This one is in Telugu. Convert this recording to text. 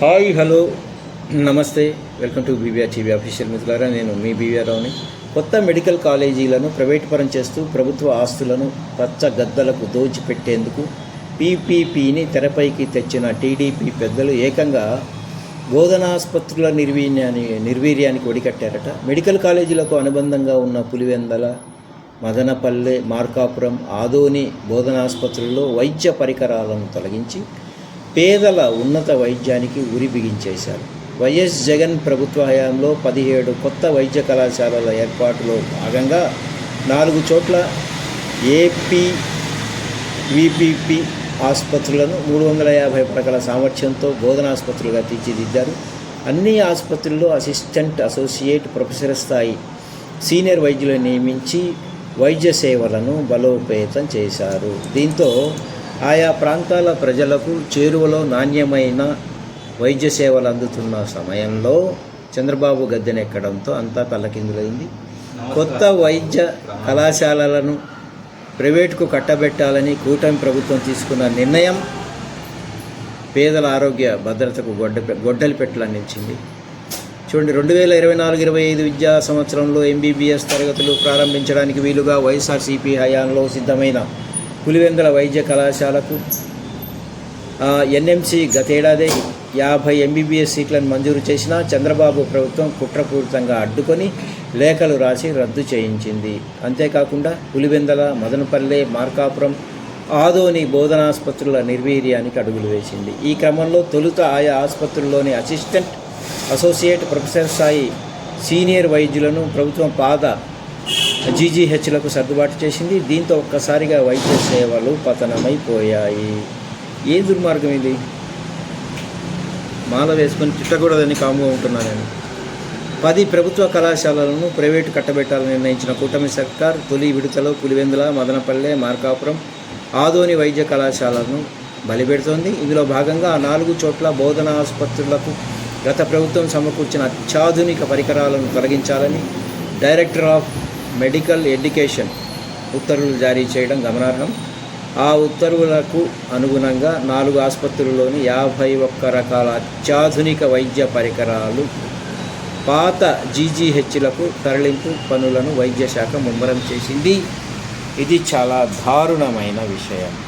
హాయ్ హలో నమస్తే welcome to BBR TV official మిత్రులారా నేను మీ బీవీఆర్ రావుని. కొత్త మెడికల్ కాలేజీలను ప్రైవేట్ పరం చేస్తూ ప్రభుత్వ ఆస్తులను పచ్చ గద్దలకు దోచిపెట్టేందుకు పీపీపీని తెరపైకి తెచ్చిన టీడీపీ పెద్దలు ఏకంగా బోధనాసుపత్రుల నిర్వీర్యాన్ని నిర్వీర్యానికి ఒడికట్టారట మెడికల్ కాలేజీలకు అనుబంధంగా ఉన్న పులివెందల మదనపల్లె మార్కాపురం ఆదోని బోధనాసుపత్రుల్లో వైద్య పరికరాలను తొలగించి పేదల ఉన్నత వైద్యానికి ఉరి బిగించేశారు. వైఎస్ జగన్ ప్రభుత్వ హయాంలో పదిహేడు కొత్త వైద్య కళాశాలల ఏర్పాటులో భాగంగా నాలుగు చోట్ల ఏపీ విపిపి ఆసుపత్రులను మూడు వందల యాభై పడకల సామర్థ్యంతో బోధనాసుపత్రులుగా తీర్చిదిద్దారు. అన్ని ఆసుపత్రుల్లో అసిస్టెంట్ అసోసియేట్ ప్రొఫెసర్ స్థాయి సీనియర్ వైద్యులను నియమించి వైద్య సేవలను బలోపేతం చేశారు. దీంతో ఆయా ప్రాంతాల ప్రజలకు చేరువలో నాణ్యమైన వైద్య సేవలు అందుతున్న సమయంలో చంద్రబాబు గద్దెనెక్కడంతో అంతా తల్లకిందులైంది కొత్త వైద్య కళాశాలలను ప్రైవేటుకు కట్టబెట్టాలని కూటమి ప్రభుత్వం తీసుకున్న నిర్ణయం పేదల ఆరోగ్య భద్రతకు గొడ్డ గొడ్డలి పెట్టాలనిచ్చింది చూడండి రెండు వేల ఇరవై నాలుగు ఇరవై ఐదు విద్యా సంవత్సరంలో ఎంబీబీఎస్ తరగతులు ప్రారంభించడానికి వీలుగా వైఎస్ఆర్సీపీ హయాంలో సిద్ధమైన పులివెందుల వైద్య కళాశాలకు ఎన్ఎంసీ ఎన్ఎంసి గతేడాదే యాభై ఎంబీబీఎస్ సీట్లను మంజూరు చేసినా చంద్రబాబు ప్రభుత్వం కుట్రపూరితంగా అడ్డుకొని లేఖలు రాసి రద్దు చేయించింది. అంతేకాకుండా పులివెందల మదనపల్లె మార్కాపురం ఆదోని బోధనాసుపత్రుల నిర్వీర్యానికి అడుగులు వేసింది. ఈ క్రమంలో తొలుత ఆయా ఆసుపత్రుల్లోని అసిస్టెంట్ అసోసియేట్ ప్రొఫెసర్ స్థాయి సీనియర్ వైద్యులను ప్రభుత్వం పాద జీజీహెచ్లకు సర్దుబాటు చేసింది. దీంతో ఒక్కసారిగా వైద్య సేవలు పతనమైపోయాయి. ఏ దుర్మార్గం ఇది? మాల వేసుకొని తిట్టకూడదని కాముగా ఉంటున్నా నేను పది ప్రభుత్వ కళాశాలలను ప్రైవేటు కట్టబెట్టాలని నిర్ణయించిన కూటమి సర్కార్ తొలి విడతలో పులివెందుల మదనపల్లె మార్కాపురం ఆదోని వైద్య కళాశాలను బలిపెడుతోంది. ఇందులో భాగంగా ఆ నాలుగు చోట్ల బోధన ఆసుపత్రులకు గత ప్రభుత్వం సమకూర్చిన అత్యాధునిక పరికరాలను తొలగించాలని డైరెక్టర్ ఆఫ్ మెడికల్ ఎడ్యుకేషన్ ఉత్తర్వులు జారీ చేయడం గమనార్హం. ఆ ఉత్తర్వులకు అనుగుణంగా నాలుగు ఆసుపత్రుల్లోని యాభై ఒక్క రకాల అత్యాధునిక వైద్య పరికరాలు పాత జీజీహెచ్లకు తరలింపు పనులను వైద్య శాఖ ముమ్మరం చేసింది. ఇది చాలా దారుణమైన విషయం.